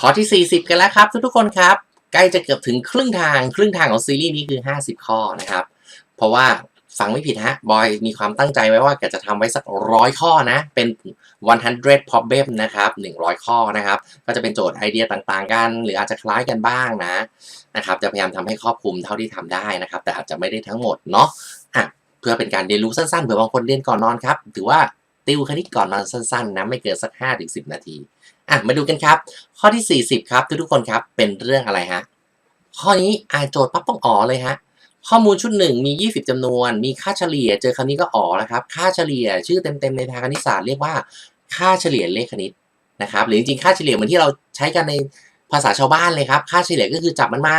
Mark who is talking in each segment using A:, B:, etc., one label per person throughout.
A: ข้อที่ 40 กันแล้วครับ ทุกๆคนครับ ใกล้จะเกือบถึงครึ่งทางครึ่งทางของซีรีส์นี้คือ 50 ข้อนะครับ เพราะว่าฟังไม่ผิดฮะบอยมีความตั้งใจไว้ว่าแกจะทำไว้สักร้อยข้อนะ เป็น 100 problem นะครับ 100 ข้อนะครับ ก็จะเป็นโจทย์ไอเดียต่างๆ กัน หรืออาจจะคล้ายกันบ้างนะนะครับ จะพยายามทำให้ครอบคลุมเท่าที่ทำได้นะครับ แต่อาจจะไม่ได้ทั้งหมดเนาะอะเพื่อเป็นการเรียนรู้สั้นๆเผื่อบางคนเรียนก่อนนอนครับถือว่าติวคณิตก่อนนอนสั้นๆนะไม่เกินสัก 5-10 นาที อะมาดูกันครับ ข้อที่ 40 ครับ ทุกๆคนครับเป็นเรื่องอะไรฮะข้อนี้อ่านโจทย์ปั๊บต้องอ๋อเลยฮะข้อมูลชุดหนึ่งมี 20จำนวน มีค่าเฉลี่ย เจอคำนี้ก็อ๋อแล้วครับ ค่าเฉลี่ยชื่อเต็มๆในทางคณิตศาสตร์เรียกว่าค่าเฉลี่ยเลขคณิตนะครับ หรือจริงๆค่าเฉลี่ยเหมือนที่เราใช้กันในภาษาชาวบ้านเลยครับ ค่าเฉลี่ยก็คือจับมันมา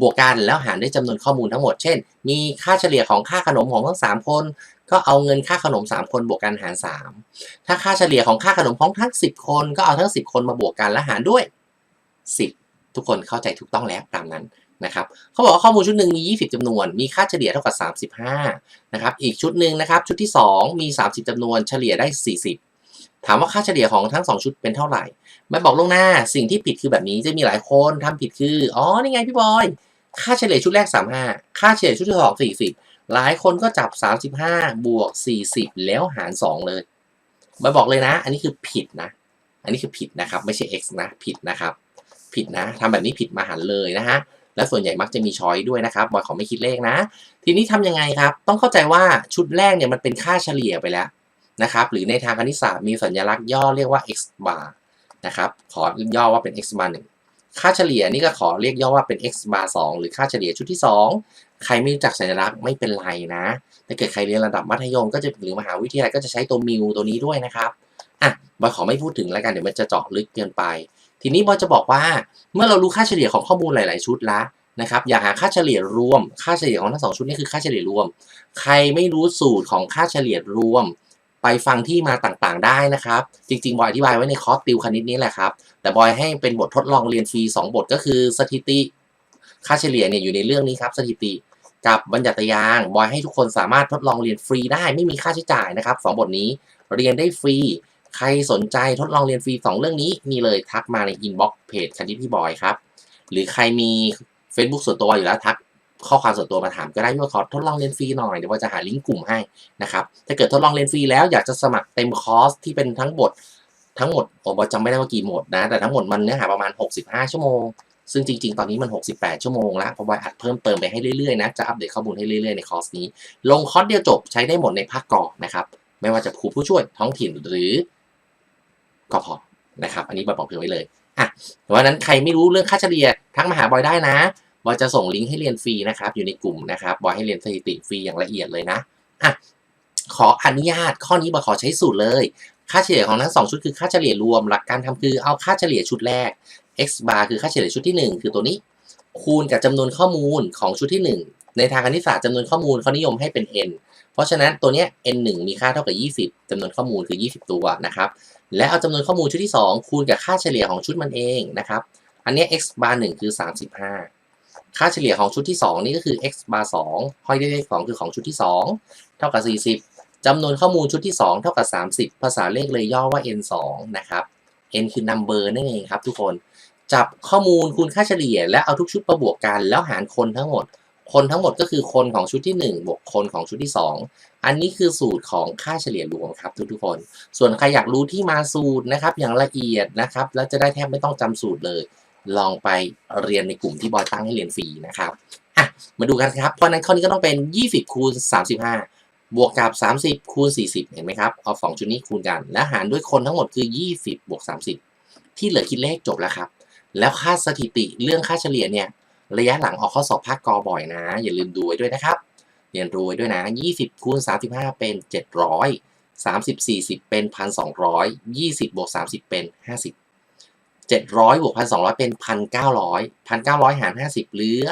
A: บวกกันแล้วหารด้วยจำนวนข้อมูลทั้งหมด เช่น มีค่าเฉลี่ยของค่าขนมของทั้งสามคน ก็เอาเงินค่าขนม 3 คนบวกกันหาร 3 ถ้าค่าเฉลี่ยของค่าขนมของทั้ง 10 คน ก็เอาทั้ง 10 คนมาบวกกันและหารด้วย 10 ทุกคนเข้าใจถูกต้องแล้วตามนั้นนะครับเขาบอกว่าข้อมูลชุดหนึ่งมี 20จำนวน มีค่าเฉลี่ยเท่ากับ 35 นะครับ อีกชุดหนึ่งนะครับ ชุดที่ 2 มี 30จำนวน เฉลี่ยได้ 40 ถามว่าค่าเฉลี่ยของทั้ง 2 ชุดเป็นเท่าไหร่ ไม่บอกล่วงหน้า สิ่งที่ผิดคือแบบนี้ จะมีหลายคนทำผิดคือ อ๋อ นี่ไงพี่บอย ค่าเฉลี่ยชุดแรก 35 ค่าเฉลี่ยชุดที่สอง40 หลายคนก็จับ 35 บวก 40 แล้วหาร 2 เลยมาบอกเลยนะ อันนี้คือผิดนะ อันนี้คือผิดนะครับ ไม่ใช่ x นะ ผิดนะครับ ผิดนะทำแบบนี้ผิดมาหันเลยนะฮะ และส่วนใหญ่มักจะมีช้อยด้วยนะครับ บอยขอไม่คิดเลขนะ ทีนี้ทำยังไงครับ ต้องเข้าใจว่าชุดแรกเนี่ยมันเป็นค่าเฉลี่ยไปแล้วนะครับ หรือในทางคณิตศาสตร์มีสัญลักษณ์ย่อเรียกว่า x bar นะครับ ขอย่อว่าเป็น x bar 1ค่าเฉลี่ยนี่ก็ขอเรียกย่อว่าเป็น x bar 2หรือค่าเฉลี่ยชุดที่ 2 ใครไม่รู้จักสัญลักษณ์ไม่เป็นไรนะถ้าเกิดใครเรียนระดับมัธยมก็จะหรือมหาวิทยาลัยก็จะใช้ตัวมิวตัวนี้ด้วยนะครับอะบอยขอไม่พูดถึงแล้วกันเดี๋ยวมันจะเจาะลึกเกินไป ทีนี้บอยจะบอกว่า เมื่อเรารู้ค่าเฉลี่ยของข้อมูลหลาย ๆ ชุดละนะครับอยากหาค่าเฉลี่ยรวม ค่าเฉลี่ยของทั้งสองชุดนี้คือค่าเฉลี่ยรวม ใครไม่รู้สูตรของค่าเฉลี่ยรวม ไปฟังที่มาต่างๆ ได้นะครับ จริง ๆ บอยอธิบายไว้ในคอร์สติวคณิตนี้แหละครับ แต่บอยให้เป็นบททดลองเรียนฟรี 2 บทก็คือสถิติ ค่าเฉลี่ยเนี่ยอยู่ในเรื่องนี้ครับสถิติ กับบัญญัติยางบอยให้ทุกคนสามารถทดลองเรียนฟรีได้ไม่มีค่าใช้จ่ายนะครับสองบทนี้เรียนได้ฟรี ใครสนใจทดลองเรียนฟรี 2 เรื่องนี้นี่เลยทักมาในอินบ็อกซ์เพจคณิตพี่บอยครับ หรือใครมี Facebook ส่วนตัวอยู่แล้วทักข้อความส่วนตัวมาถามก็ได้ว่าขอทดลองเรียนฟรีหน่อยเดี๋ยวว่าจะหาลิงก์กลุ่มให้นะครับถ้าเกิดทดลองเรียนฟรีแล้วอยากจะสมัครเต็มคอร์สที่เป็นทั้งบททั้งหมดผมจำไม่ได้ว่ากี่หมดนะ แต่ทั้งหมดมันเนื้อหาประมาณ 65 ชั่วโมง ซึ่งจริงๆ ตอนนี้มัน 68 ชั่วโมงแล้วเพราะว่าอัดเพิ่มเติมไปให้เรื่อยๆนะ จะอัปเดตข้อมูลให้เรื่อยๆในคอร์สนี้ ลงคอร์สเดียวจบใช้ได้หมดในภาคกอนะครับ ไม่ว่าจะครูผู้ช่วยท้องถิ่นหรือก็พอนะครับ อันนี้บอยบอกเผื่อไว้เลยอะเพราะฉะนั้นใครไม่รู้เรื่องค่าเฉลี่ยทั้งมาหาบอยได้นะบอยจะส่งลิงก์ให้เรียนฟรีนะครับ อยู่ในกลุ่มนะครับบอยให้เรียนสถิติฟรีอย่างละเอียดเลยนะอะขออนุญาตข้อนี้บอยขอใช้สูตรเลย ค่าเฉลี่ยของทั้งสองชุดคือค่าเฉลี่ยรวมหลักการทำคือเอาค่าเฉลี่ยชุดแรก x bar คือค่าเฉลี่ยชุดที่ 1 คือตัวนี้ คูณกับจำนวนข้อมูลของชุดที่ 1 ในทางคณิตศาสตร์จำนวนข้อมูลเขานิยมให้เป็น n เพราะฉะนั้นตัวเนี้ย n 1มีค่าเท่ากับ 20จำนวนข้อมูลคือ 20 ตัวนะครับ และเอาจำนวนข้อมูลชุดที่ 2 คูณกับค่าเฉลี่ยของชุดมันเองนะครับ อันนี้ x bar 1คือ 35 ค่าเฉลี่ยของชุดที่ 2 นี่ก็คือ x bar 2ห้อยด้วยเลข2คือของชุดที่ 2 เท่ากับ 40จำนวนข้อมูลชุดที่ 2 เท่ากับ 30 ภาษาเลขเลยย่อว่า n 2นะครับ n คือ number นั่นเองครับทุกคน จับข้อมูลคูณค่าเฉลี่ย และเอาทุกชุดมาบวกกัน แล้วหารคนทั้งหมด คนทั้งหมดก็คือคนของชุดที่ 1 บวกคนของชุดที่ 2 อันนี้คือสูตรของค่าเฉลี่ยรวมครับทุกทุกๆคน ส่วนใครอยากรู้ที่มาสูตรนะครับอย่างละเอียดนะครับแล้วจะได้แทบไม่ต้องจำสูตรเลย ลองไปเรียนในกลุ่มที่บอยตั้งให้เรียนฟรีนะครับอะมาดูกันครับเพราะนั้นข้อนี้ก็ต้องเป็น 20คูณ35บวกกับ 30 คูณ 40 เห็นไหมครับ เอาสองชุดนี้คูณกัน และหารด้วยคนทั้งหมดคือ 20 บวก 30 ที่เหลือคิดเลขจบแล้วครับ แล้วค่าสถิติเรื่องค่าเฉลี่ยเนี่ยระยะหลังออกข้อสอบภาคกอบ่อยนะ อย่าลืมดูไว้ด้วยนะครับ เรียนรู้ไว้ด้วยนะ 20คูณ35 เป็น 700 30 40 เป็น 1,200 20บวก30 เป็น 50 700บวก1,200 เป็น 1,900 1,900 หาร 50 เหลือ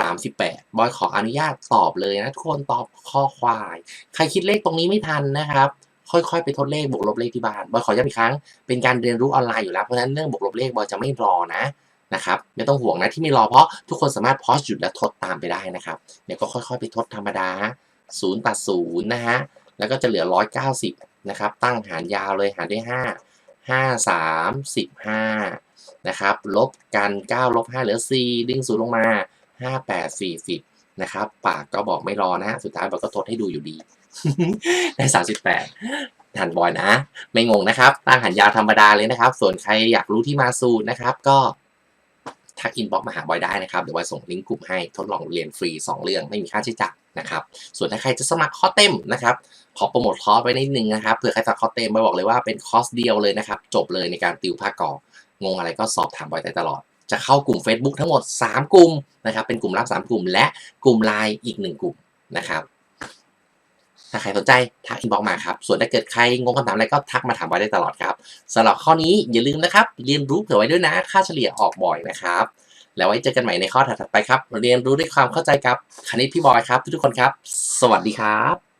A: 38 บอยขออนุญาตตอบเลยนะทุกคนตอบข้อควาย ใครคิดเลขตรงนี้ไม่ทันนะครับ ค่อยๆไปทดเลขบวกลบเลขที่บ้านบอยขอย้ำอีกครั้งเป็นการเรียนรู้ออนไลน์อยู่แล้วเพราะฉะนั้นเรื่องบวกลบเลขบอยจะไม่รอนะนะครับไม่ต้องห่วงนะที่ไม่รอเพราะทุกคนสามารถพอสหยุดและทดตามไปได้นะครับเดี๋ยวก็ค่อยๆ ไปทดธรรมดาศูนย์ตัดศูนย์นะฮะแล้วก็จะเหลือ 190นะครับตั้งหารยาวเลยหารด้วย 5 5 3 15นะครับลบกัน9ลบ5เหลือ 4 ดึงศูนย์ลงมา 5 8 40นะครับปากก็บอกไม่รอนะฮะสุดท้ายบอกก็ทดให้ดูอยู่ดี ได้38ทันบอยนะ ไม่งงนะครับ ตั้งหันยาวธรรมดาเลยนะครับ ส่วนใครอยากรู้ที่มาสูตรนะครับ ก็ทักอินบ็อกมาหาบอยได้นะครับ เดี๋ยวบอยส่งลิงก์กลุ่มให้ทดลองเรียนฟรี 2 เรื่องไม่มีค่าใช้จ่ายนะครับ ส่วนถ้าใครจะสมัครคอร์สเต็มนะครับ ขอโปรโมทคอร์สไว้นิดนึงนะครับ เผื่อใครสมัครคอร์สเต็มบอยบอกเลยว่าเป็นคอร์สเดียวเลยนะครับ จบเลยในการติวภาคกองงอะไรก็สอบถามบอยได้ตลอด จะเข้ากลุ่ม Facebook ทั้งหมด 3 กลุ่มนะครับ เป็นกลุ่มลับ 3 กลุ่ม และกลุ่มไลน์อีก 1 กลุ่มนะครับ ถ้าใครสนใจทักอินบ็อกมาครับ ส่วนถ้าเกิดใครงงคำถามอะไรก็ทักมาถามไว้ได้ตลอดครับสำหรับข้อนี้อย่าลืมนะครับ เรียนรู้เผื่อไว้ด้วยนะ ค่าเฉลี่ยออกบ่อยนะครับ แล้วไว้เจอกันใหม่ในข้อถัดไปครับ เรียนรู้ด้วยความเข้าใจครับ คณิตพี่บอยครับ ทุกทุกคนครับ สวัสดีครับ